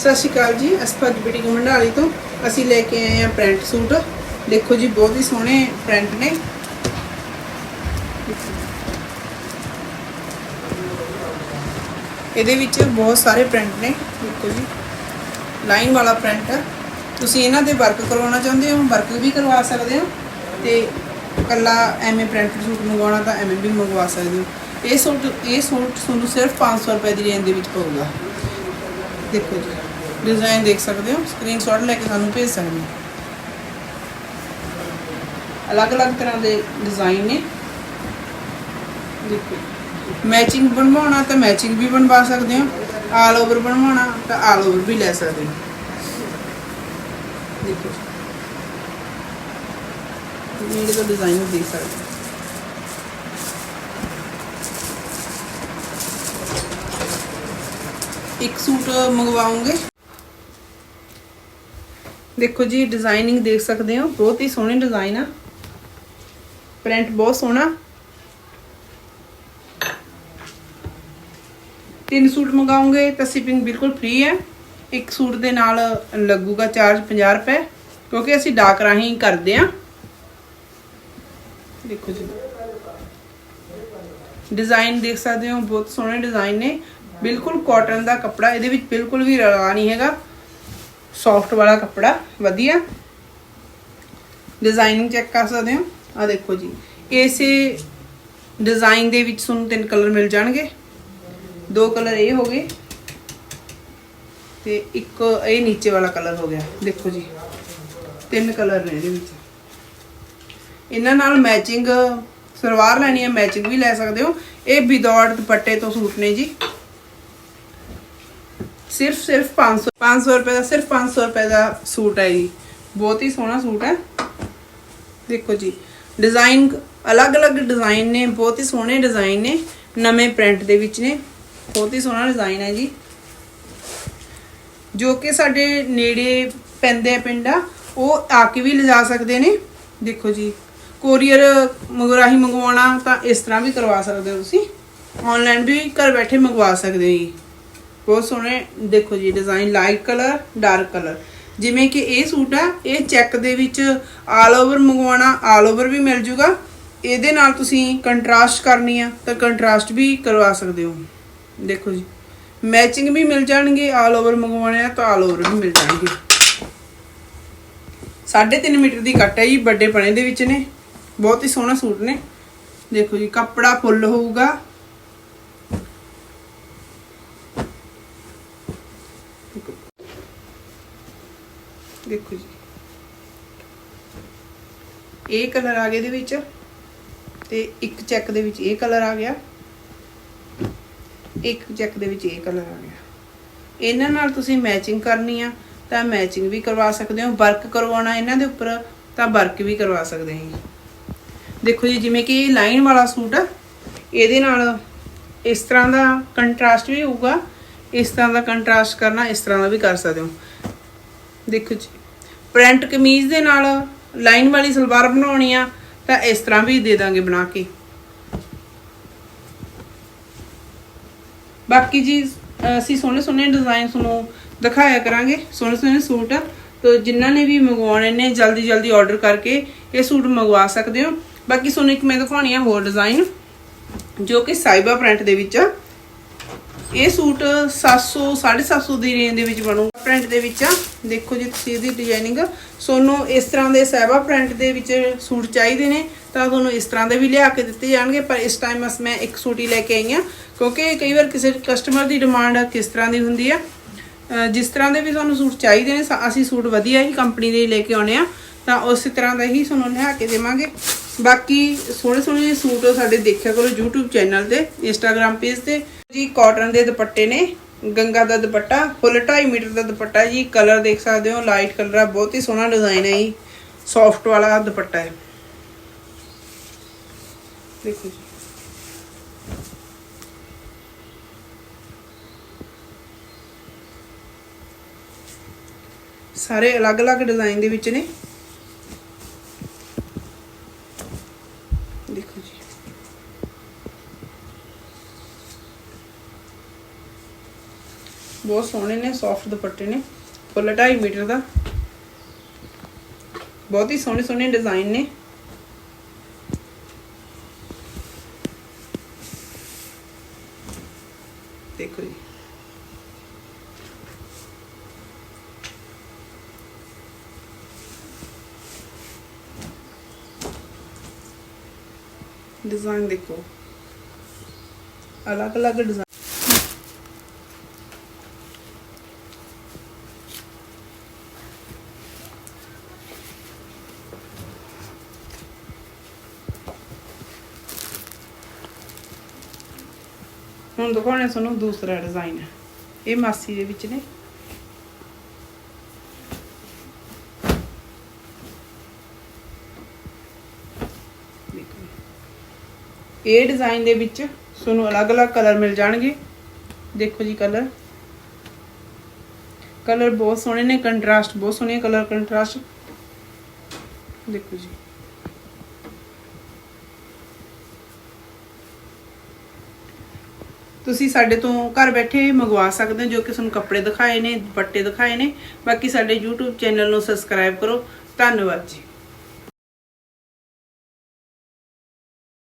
ਸਤਿ ਸ਼੍ਰੀ ਅਕਾਲ ਜੀ ਅਸਪਤ ਬਿਊਟੀ ਮੰਡਾਲੀ ਤੋਂ। ਅਸੀਂ ਲੈ ਕੇ ਆਏ ਆ ਪ੍ਰਿੰਟ ਸੂਟ ਦੇਖੋ ਜੀ, ਬਹੁਤ ਹੀ ਸੋਹਣੇ ਪ੍ਰਿੰਟ ਨੇ। ਇਹਦੇ ਵਿੱਚ ਬਹੁਤ ਸਾਰੇ ਪ੍ਰਿੰਟ ਨੇ। ਦੇਖੋ ਜੀ ਲਾਈਨ ਵਾਲਾ ਪ੍ਰਿੰਟ ਹੈ ਤੁਸੀਂ ਇਹਨਾਂ ਤੇ ਵਰਕ ਕਰਵਾਉਣਾ ਚਾਹੁੰਦੇ ਹੋ ਵਰਕ ਵੀ ਕਰਵਾ ਸਕਦੇ ਹੋ ਤੇ ਕੱਲਾ ਐਵੇਂ ਪ੍ਰਿੰਟ ਸੂਟ ਮੰਗਵਾਉਣਾ ਤਾਂ ਐਵੇਂ ਵੀ ਮੰਗਵਾ ਸਕਦੇ ਹੋ। ਇਹ ਸੂਟ ਇਹ ਸੂਟ ਤੁਹਾਨੂੰ ਸਿਰਫ 500 ਰੁਪਏ ਦੀ ਰੇਂਜ ਦੇ ਵਿੱਚ ਪਊਗਾ। ਦੇਖੋ ਜੀ। ਡਿਜ਼ਾਈਨ ਦੇਖ ਸਕਦੇ ਹੋ। ਸਕਰੀਨਸ਼ਾਟ ਲੈ ਕੇ ਸਾਨੂੰ ਭੇਜ ਸਕਦੇ ਹੋ। ਅਲੱਗ-ਅਲੱਗ ਤਰ੍ਹਾਂ ਦੇ ਡਿਜ਼ਾਈਨ ਨੇ। ਦੇਖੋ ਮੈਚਿੰਗ ਬਣਵਾਉਣਾ ਤਾਂ ਮੈਚਿੰਗ ਵੀ ਬਣਵਾ ਸਕਦੇ ਹੋ। ਆਲ ਓਵਰ ਬਣਵਾਉਣਾ ਤਾਂ ਆਲ ਓਵਰ ਵੀ ਲੈ ਸਕਦੇ ਹੋ। ਦੇਖੋ। ਮੇਰੇ ਤੋਂ ਡਿਜ਼ਾਈਨ ਦੇਖ ਸਕਦੇ ਹੋ। ਇੱਕ ਸੂਟ ਮੰਗਵਾਉਂਗੇ ਦੇਖੋ ਜੀ ਡਿਜ਼ਾਈਨਿੰਗ ਦੇਖ ਸਕਦੇ ਹੋ। ਬਹੁਤ ਹੀ ਸੋਹਣੇ ਡਿਜ਼ਾਈਨ ਆ। ਪ੍ਰਿੰਟ ਬਹੁਤ ਸੋਹਣਾ। ਤਿੰਨ ਸੂਟ ਮੰਗਾਉਂਗੇ ਤਾਂ ਸ਼ਿਪਿੰਗ ਬਿਲਕੁਲ ਫ੍ਰੀ ਹੈ। ਇੱਕ ਸੂਟ ਦੇ ਨਾਲ ਲੱਗੂਗਾ ਚਾਰਜ 50 ਰੁਪਏ, ਕਿਉਂਕਿ ਅਸੀਂ ਡਾਕ ਰਾਹੀਂ ਕਰਦੇ ਆ ਦੇਖੋ ਜੀ। ਡਿਜ਼ਾਈਨ ਦੇਖ ਸਕਦੇ ਹੋ, ਬਹੁਤ ਸੋਹਣੇ ਡਿਜ਼ਾਈਨ ਨੇ। ਬਿਲਕੁਲ ਕਾਟਨ ਦਾ ਕੱਪੜਾ, ਇਹਦੇ ਵਿੱਚ ਬਿਲਕੁਲ ਵੀ ਰਲਾ ਨਹੀਂ ਹੈਗਾ। ਸੌਫਟ ਵਾਲਾ ਕੱਪੜਾ, ਵਧੀਆ। ਡਿਜ਼ਾਈਨਿੰਗ ਚੈੱਕ ਕਰ ਸਕਦੇ ਹੋ। ਆ ਦੇਖੋ ਜੀ। ਇਸੇ ਡਿਜ਼ਾਈਨ ਦੇ ਵਿੱਚ ਤੁਹਾਨੂੰ ਤਿੰਨ ਕਲਰ ਮਿਲ ਜਾਣਗੇ। ਦੋ ਕਲਰ ਇਹ ਹੋ ਗਏ। ਤੇ ਇੱਕ ਇਹ ਨੀਚੇ ਵਾਲਾ ਕਲਰ ਹੋ ਗਿਆ। ਦੇਖੋ ਜੀ। ਤਿੰਨ ਕਲਰ ਨੇ ਇਹਦੇ ਵਿੱਚ। ਇਹਨਾਂ ਨਾਲ ਮੈਚਿੰਗ ਸਲਵਾਰ ਲੈਣੀ ਹੈ ਮੈਚਿੰਗ ਵੀ ਲੈ ਸਕਦੇ ਹੋ। ਇਹ ਵਿਦਆਊਟ ਦੁਪੱਟੇ ਤੋਂ ਸੂਟ ਨੇ ਜੀ। ਸਿਰਫ ਸਿਰਫ 500 500 ਰੁਪਏ ਦਾ, ਸਿਰਫ 500 ਰੁਪਏ ਦਾ ਸੂਟ ਹੈ ਜੀ। ਬਹੁਤ ਹੀ ਸੋਹਣਾ ਸੂਟ ਹੈ। ਦੇਖੋ ਜੀ ਡਿਜ਼ਾਈਨ ਅਲੱਗ-ਅਲੱਗ ਡਿਜ਼ਾਈਨ ਨੇ, ਬਹੁਤ ਹੀ ਸੋਹਣੇ ਡਿਜ਼ਾਈਨ ਨੇ, ਨਵੇਂ ਪ੍ਰਿੰਟ ਦੇ ਵਿੱਚ ਨੇ, ਬਹੁਤ ਹੀ ਸੋਹਣਾ ਡਿਜ਼ਾਈਨ ਹੈ ਜੀ। ਜੋ ਕਿ ਸਾਡੇ ਨੇੜੇ ਪੈਂਦੇ ਆ ਪਿੰਡਾਂ ਉਹ ਆ ਕੇ ਵੀ ਲਿਜਾ ਸਕਦੇ ਨੇ। ਦੇਖੋ ਜੀ ਕੋਰੀਅਰ ਮੰਗਰਾਹੀ ਮੰਗਵਾਉਣਾ ਤਾਂ ਇਸ ਤਰ੍ਹਾਂ ਵੀ ਕਰਵਾ ਸਕਦੇ ਹੋ ਤੁਸੀਂ। ਆਨਲਾਈਨ ਵੀ ਘਰ ਬੈਠੇ ਮੰਗਵਾ ਸਕਦੇ ਹੋ ਜੀ। ਬਹੁਤ ਸੋਹਣੇ, ਦੇਖੋ ਜੀ design light colour dark colour ਜਿਵੇਂ ਕਿ ਇਹ ਸੂਟ ਆ, ਇਹ ਚੈੱਕ ਦੇ ਵਿੱਚ ਆਲ ਓਵਰ ਮੰਗਵਾਉਣਾ ਆਲ ਓਵਰ ਵੀ ਮਿਲ ਜੂਗਾ। ਇਹਦੇ ਨਾਲ ਤੁਸੀਂ ਕੰਟਰਾਸਟ ਕਰਨੀ ਆ, ਤਾਂ ਕੰਟਰਾਸਟ ਵੀ ਕਰਵਾ ਸਕਦੇ ਹੋ। ਦੇਖੋ ਜੀ ਮੈਚਿੰਗ ਵੀ ਮਿਲ ਜਾਣਗੇ ਆਲ ਓਵਰ ਮੰਗਵਾਉਣੇ ਆ, ਤਾਂ ਆਲ ਓਵਰ ਵੀ ਮਿਲ ਜਾਣਗੇ। 3.5 ਮੀਟਰ ਦੀ ਕੱਟ ਹੈ ਜੀ, ਵੱਡੇ ਪਣੇ ਦੇ ਵਿੱਚ ਨੇ। ਬਹੁਤ ਹੀ ਸੋਹਣਾ ਸੂਟ ਨੇ। ਦੇਖੋ ਜੀ, ਕੱਪੜਾ ਫੁੱਲ ਹੋਊਗਾ। ਦੇਖੋ ਜੀ। ਇਹ ਕਲਰ ਆ ਗਿਆ ਇਹਦੇ ਵਿੱਚ ਤੇ ਇੱਕ ਚੈੱਕ ਦੇ ਵਿੱਚ ਇਹ ਕਲਰ ਆ ਗਿਆ। ਇੱਕ ਚੈੱਕ ਦੇ ਵਿੱਚ ਇਹ ਕਲਰ ਆ ਗਿਆ। ਇਹਨਾਂ ਨਾਲ ਤੁਸੀਂ ਮੈਚਿੰਗ ਕਰਨੀ ਆ ਤਾਂ ਮੈਚਿੰਗ ਵੀ ਕਰਵਾ ਸਕਦੇ ਹੋ। ਵਰਕ ਕਰਵਾਉਣਾ ਇਹਨਾਂ ਦੇ ਉੱਪਰ ਤਾਂ ਵਰਕ ਵੀ ਕਰਵਾ ਸਕਦੇ ਹਾਂ ਜੀ। ਦੇਖੋ ਜੀ, ਜਿਵੇਂ ਕਿ ਇਹ ਲਾਈਨ ਵਾਲਾ ਸੂਟ ਆ, ਇਹਦੇ ਨਾਲ ਇਸ ਤਰ੍ਹਾਂ ਦਾ ਕੰਟਰਾਸਟ ਵੀ ਹੋਊਗਾ। ਇਸ ਤਰ੍ਹਾਂ ਦਾ ਕੰਟਰਾਸਟ ਕਰਨਾ, ਇਸ ਤਰ੍ਹਾਂ ਦਾ ਵੀ ਕਰ ਸਕਦੇ ਹੋ। ਦੇਖੋ ਜੀ ਪ੍ਰਿੰਟ ਕਮੀਜ਼ ਦੇ ਨਾਲ ਲਾਈਨ ਵਾਲੀ ਸਲਵਾਰ ਬਣਾਉਣੀ ਆ, ਤਾਂ ਇਸ ਤਰ੍ਹਾਂ ਵੀ ਦੇ ਦਾਂਗੇ ਬਣਾ ਕੇ। ਬਾਕੀ ਜੀ, ਅਸੀਂ ਸੋਹਣੇ ਸੋਹਣੇ ਡਿਜ਼ਾਈਨ ਤੁਹਾਨੂੰ ਦਿਖਾਇਆ ਕਰਾਂਗੇ, ਸੋਹਣੇ ਸੋਹਣੇ ਸੂਟ। ਤੋ ਜਿਨ੍ਹਾਂ ਨੇ ਵੀ ਮੰਗਵਾਉਣੇ ਨੇ, ਜਲਦੀ ਜਲਦੀ ਆਰਡਰ ਕਰਕੇ ਇਹ ਸੂਟ ਮੰਗਵਾ ਸਕਦੇ ਹੋ। ਬਾਕੀ ਤੁਹਾਨੂੰ ਇੱਕ ਮੈਂ ਦਿਖਾਉਣੀ ਆ ਹੋਰ ਡਿਜ਼ਾਈਨ ਜੋ ਕਿ ਸਾਈਬਾ ਪ੍ਰਿੰਟ ਦੇ ਵਿੱਚ ਆ ਇਹ ਸੂਟ 700 750 ਦੀ ਰੇਂਜ ਦੇ ਵਿੱਚ ਬਣੂਗਾ। ਪ੍ਰਿੰਟ ਦੇ ਵਿੱਚ ਆ। ਦੇਖੋ ਜੀ ਤੁਸੀਂ ਇਹਦੀ ਡਿਜ਼ਾਈਨਿੰਗ ਸੋਨੂੰ ਇਸ ਤਰ੍ਹਾਂ ਦੇ ਸਹਿਬਾ ਪ੍ਰਿੰਟ ਦੇ ਵਿੱਚ ਸੂਟ ਚਾਹੀਦੇ ਨੇ। ਤਾਂ ਤੁਹਾਨੂੰ ਇਸ ਤਰ੍ਹਾਂ ਦੇ ਵੀ ਲਿਆ ਕੇ ਦਿੱਤੇ ਜਾਣਗੇ। ਪਰ ਇਸ ਟਾਈਮ ਬਸ ਮੈਂ ਇੱਕ ਸੂਟ ਹੀ ਲੈ ਕੇ ਆਈ ਆ ਕਿਉਂਕਿ ਕਈ ਵਾਰ ਕਿਸੇ ਕਸਟਮਰ ਦੀ ਡਿਮਾਂਡ ਕਿਸ ਤਰ੍ਹਾਂ ਦੀ ਹੁੰਦੀ ਆ। ਜਿਸ ਤਰ੍ਹਾਂ ਦੇ ਵੀ ਤੁਹਾਨੂੰ ਸੂਟ ਚਾਹੀਦੇ ਨੇ, ਸਾ- ਅਸੀਂ ਸੂਟ ਵਧੀਆ ਹੀ ਕੰਪਨੀ ਦੇ ਲੈ ਕੇ ਆਉਣੇ ਆ ਤਾਂ ਉਸੇ ਤਰ੍ਹਾਂ ਦਾ ਹੀ ਤੁਹਾਨੂੰ ਲਿਆ ਕੇ ਦੇਵਾਂਗੇ। ਬਾਕੀ ਸੋਹਣੇ ਸੋਹਣੇ ਸੂਟ ਸਾਡੇ ਦੇਖਿਆ ਕਰੋ YouTube ਚੈਨਲ ਤੇ Instagram ਪੇਜ ਤੇ। ਜੀ ਕਾਟਨ ਦੇ ਦੁਪੱਟੇ ਨੇ, ਗੰਗਾ ਦਾ ਦੁਪੱਟਾ ਫੁੱਲ 2.5 ਮੀਟਰ ਦਾ ਦੁਪੱਟਾ ਜੀ ਕਲਰ ਦੇਖ ਸਕਦੇ ਹੋ ਲਾਈਟ ਕਲਰ ਆ, ਬਹੁਤ ਹੀ ਸੋਹਣਾ ਡਿਜ਼ਾਈਨ ਹੈ ਜੀ ਸੌਫਟ ਵਾਲਾ ਦੁਪੱਟਾ ਹੈ। ਦੇਖੋ ਜੀ। ਸਾਰੇ ਅਲੱਗ-ਅਲੱਗ ਡਿਜ਼ਾਈਨ ਦੇ ਵਿੱਚ ਨੇ। ਬਹੁਤ ਸੋਹਣੇ ਨੇ ਸੌਫਟ ਦੁਪੱਟੇ ਨੇ ਫੁੱਲ 2.5 ਮੀਟਰ ਦਾ ਬਹੁਤ ਹੀ ਸੋਹਣੇ ਸੋਹਣੇ ਡਿਜ਼ਾਈਨ ਨੇ ਦੇਖੋ ਜੀ डिजाइन देखो अलग अलग डिजाइन ਹੁਣ ਦਿਖਾਉਣੇ ਤੁਹਾਨੂੰ ਦੂਸਰਾ ਡਿਜ਼ਾਈਨ ਇਹ ਮਾਸੀ ਦੇ ਵਿੱਚ ਨੇ। ਇਹ ਡਿਜ਼ਾਈਨ ਦੇ ਵਿੱਚ ਤੁਹਾਨੂੰ ਅਲੱਗ-ਅਲੱਗ ਕਲਰ ਮਿਲ ਜਾਣਗੇ। ਦੇਖੋ ਜੀ ਕਲਰ ਕਲਰ ਬਹੁਤ ਸੋਹਣੇ ਨੇ ਕੰਟਰਾਸਟ ਬਹੁਤ ਸੋਹਣੇ ਕਲਰ ਕੰਟਰਾਸਟ ਦੇਖੋ ਜੀ। ਤੁਸੀਂ ਸਾਡੇ ਤੋਂ ਘਰ ਬੈਠੇ ਮੰਗਵਾ ਸਕਦੇ ਹੋ, ਜੋ ਕਿ ਤੁਹਾਨੂੰ ਕੱਪੜੇ ਦਿਖਾਏ ਨੇ, ਦੁਪੱਟੇ ਦਿਖਾਏ ਨੇ। ਬਾਕੀ ਸਾਡੇ YouTube ਚੈਨਲ ਨੂੰ ਸਬਸਕ੍ਰਾਈਬ ਕਰੋ। ਧੰਨਵਾਦ ਜੀ।